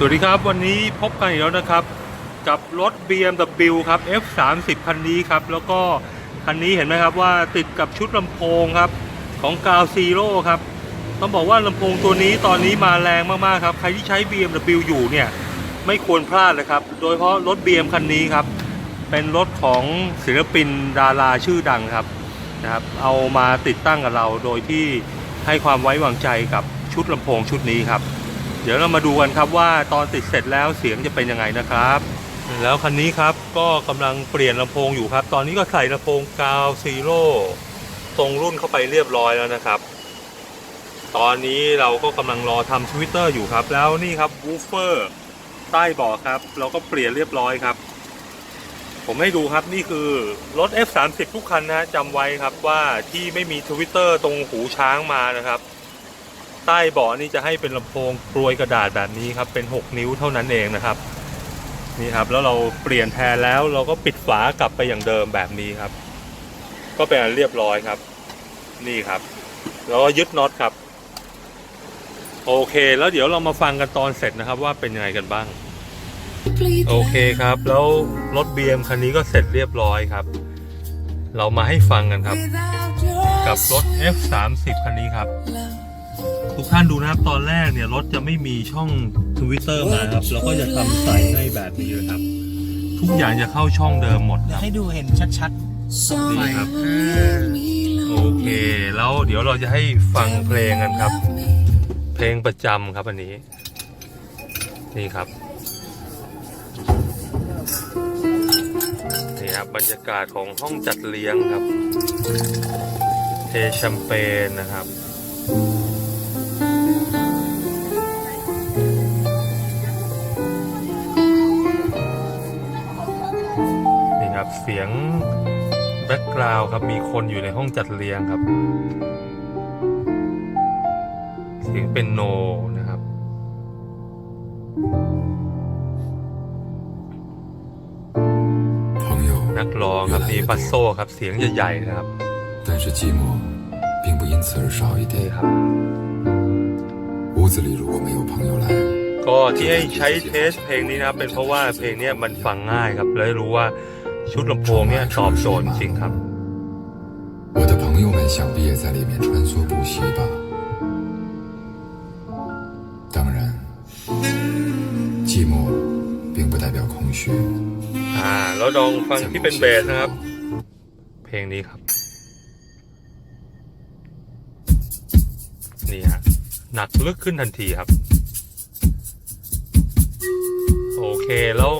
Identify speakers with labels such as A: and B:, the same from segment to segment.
A: สวัสดีครับ วันนี้พบกันอีกแล้วนะครับ กับรถ BMW ครับ F30 คันนี้ครับ แล้วก็คันนี้เห็นไหมครับว่าติดกับชุดลำโพงครับ ของกาวซีโร่ครับ ต้องบอกว่าลำโพงตัวนี้ตอนนี้มาแรงมากๆครับ ใครที่ใช้ BMW อยู่เนี่ย ไม่ควรพลาดเลยครับ โดยเฉพาะรถ BM คันนี้ครับ เป็นรถของศิลปินดาราชื่อดังครับนะครับ เอามาติดตั้งกับเราโดยที่ให้ความไว้วางใจกับชุดลำโพงชุดนี้ครับ เดี๋ยวเรามาดูกันครับว่าตอนติดเสร็จแล้วเสียงจะเป็นยังไงนะครับ แล้วคันนี้ครับก็กำลังเปลี่ยนลำโพงอยู่ครับ ตอนนี้ก็ใส่ลำโพงกาวซีโร่ตรงรุ่นเข้าไปเรียบร้อยแล้วนะครับ ตอนนี้เราก็กำลังรอทำทวิตเตอร์อยู่ครับ แล้วนี่ครับวูฟเฟอร์ใต้บาะครับ เราก็เปลี่ยนเรียบร้อยครับ ผมให้ดูครับนี่คือรถ F30 ทุกคันนะจำไว้ครับว่าที่ไม่มีทวิตเตอร์ตรงหูช้างมานะครับ ใต้เบาะนี่จะให้เป็นลำโพงกรวยกระดาษแบบนี้ครับ เป็น 6 นิ้วเท่านั้นเองนะครับ นี่ครับ แล้วเราเปลี่ยนแทนแล้วเราก็ปิดฝากลับไปอย่างเดิมแบบนี้ครับ ก็เป็นอันเรียบร้อยครับ นี่ครับ แล้วก็ยึดน็อตครับ โอเค แล้วเดี๋ยวเรามาฟังกันตอนเสร็จนะครับว่าเป็นยังไงกันบ้าง โอเคครับ แล้วรถ BM คันนี้ก็เสร็จเรียบร้อยครับ เรามาให้ฟังกันครับ กับรถ F30 คันนี้ครับ ทุกท่านดูนะครับตอนแรกเนี่ยรถจะไม่มีช่องทวิตเตอร์มาครับแล้วก็จะทำใส่ให้แบบนี้เลยครับ ทุกอย่างจะเข้าช่องเดิมหมดครับ
B: ให้ดูเห็นชัด
A: นี่ครับ
B: ๆอ่า
A: โอเค แล้วเดี๋ยวเราจะให้ฟังเพลงกันครับ เพลงประจำครับอันนี้ นี่ครับนี่ครับบรรยากาศของห้องจัดเลี้ยงครับ เทแชมเปญนะครับ เสียงแบ็กกราวด์ครับ มีคนอยู่ในห้องจัดเลียงครับ เสียงเป็นโนนะครับ นักร้องครับมีปัสโซครับ เสียงใหญ่ๆนะครับนี่ครับก็ที่ให้ใช้เทสเพลงนี้นะเป็นเพราะว่าเพลงนี้มันฟังง่ายครับเลยรู้ว่า ชุดลำโพงเนี่ยตอบโจทย์จริงครับ
C: 我的朋友们想必也在里面穿梭不息吧。当然，寂寞并不代表空虚。
A: อ่าแล้วลองฟังที่เป็นเบสนะครับ เพลงนี้ครับ นี่ฮะหนักลึกขึ้นทันทีครับ โอเคแล้ว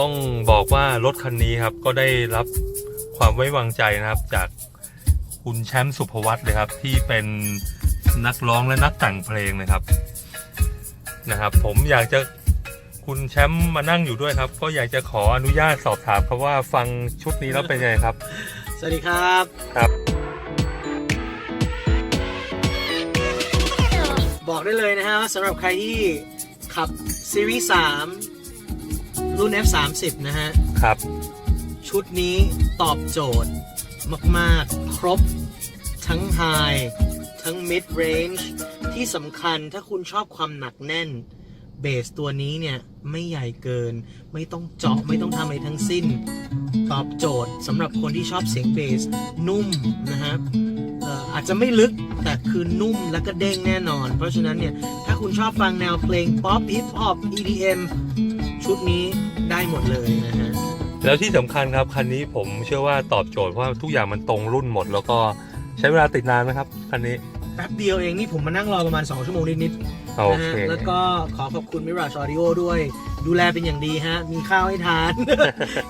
A: ต้องบอกว่ารถคันนี้ครับก็ได้รับความไว้วางใจนะครับจากคุณแชมป์สุภวัตเลยครับ ที่เป็นนักร้องและนักแต่งเพลงนะครับนะครับ ผมอยากจะคุณแชมป์มานั่งอยู่ด้วยครับ ก็อยากจะขออนุญาตสอบถามครับว่าฟังชุดนี้แล้วเป็นไงครับ
B: สวัสดีครับ
A: ครับ
B: บอกได้เลยนะฮะว่าสำหรับใครที่ขับซีรีส์3 รุ่น F30 นะฮะ
A: ครับ
B: ชุดนี้ตอบโจทย์มาก ๆ ครบ ทั้ง High ทั้ง Mid Range ที่สำคัญถ้าคุณชอบความหนักแน่น เบสตัวนี้เนี่ย ไม่ใหญ่เกิน ไม่ต้องเจาะไม่ต้องทำอะไรทั้งสิ้น ตอบโจทย์สำหรับคนที่ชอบเสียงเบส นุ่มนะฮะเอ่ออาจจะไม่ลึกแต่คือนุ่มแล้วก็เด้งแน่นอน เพราะฉะนั้นเนี่ย ถ้าคุณชอบฟังแนวเพลงป๊อปฮิปฮอป EDM ชุดนี้ ได้หมดเลยนะฮะ
A: แล้วที่สำคัญครับคันนี้ผมเชื่อว่าตอบโจทย์เพราะว่าทุกอย่างมันตรงรุ่นหมด แล้วก็ใช้เวลาติดนานไหมครับคันนี้
B: แป๊บเดียวเองนี่ผมมานั่งรอประมาณ 2 ชั่วโมงนิด
A: โอ
B: ๆนะ
A: เค
B: ฮะแล้วก็ขอขอบคุณ Mirage Audio ด้วย ดูแลเป็นอย่างดีฮะ มีข้าวให้ทาน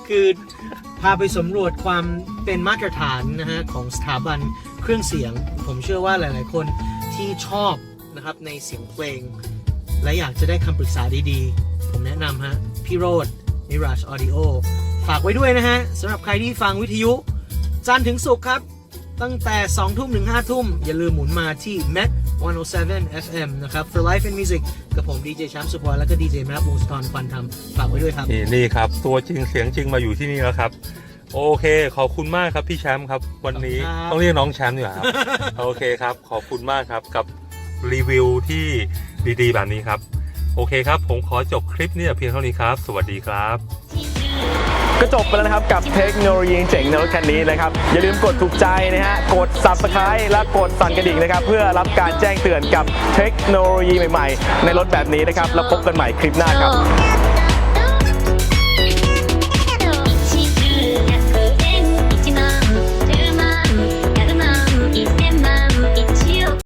B: คือพาไปสำรวจความเป็นมาตรฐานนะฮะ ของสถาบันเครื่องเสียง ผมเชื่อว่าหลายๆ คนที่ชอบนะครับในเสียงเพลง และอยากจะได้คำปรึกษาดีๆ ผมแนะนำฮะ พี่โรด Mirage Audio ฝากไว้ด้วยนะฮะสำหรับใครที่ฟังวิทยุ จันทร์ถึงศุกร์ครับ ตั้งแต่ 2 ทุ่มถึง 5 ทุ่ม อย่าลืมหมุนมาที่ Met 107 FM นะครับ For Life and Music กับผมดีเจแชมป์สุพรและก็ดีเจแมปวงศธรควันธรรมฝากไว้ด้วยครับ
A: นี่นี่ครับ ตัวจริงเสียงจริงมาอยู่ที่นี่แล้วครับ โอเค ขอบคุณมากครับพี่แชมป์ครับ วันนี้
B: ขอบคุณครับ
A: ต้องเรียกน้องแชมป์ดีกว่าครับ โอเคครับ ขอบคุณมากครับกับรีวิวที่ดีๆแบบนี้ครับ โอเคครับ ผมขอจบคลิปนี่เพียงเท่านี้ครับ สวัสดีครับ
D: ก็จบไปแล้วนะครับกับเทคโนโลยีเจ๋งในรถคันนี้นะครับ อย่าลืมกดถูกใจนะฮะกด subscribe และกดสั่นกระดิ่งนะครับ เพื่อรับการแจ้งเตือนกับเทคโนโลยีใหม่ๆ ในรถแบบนี้นะครับ แล้วพบกันใหม่คลิปหน้าครับ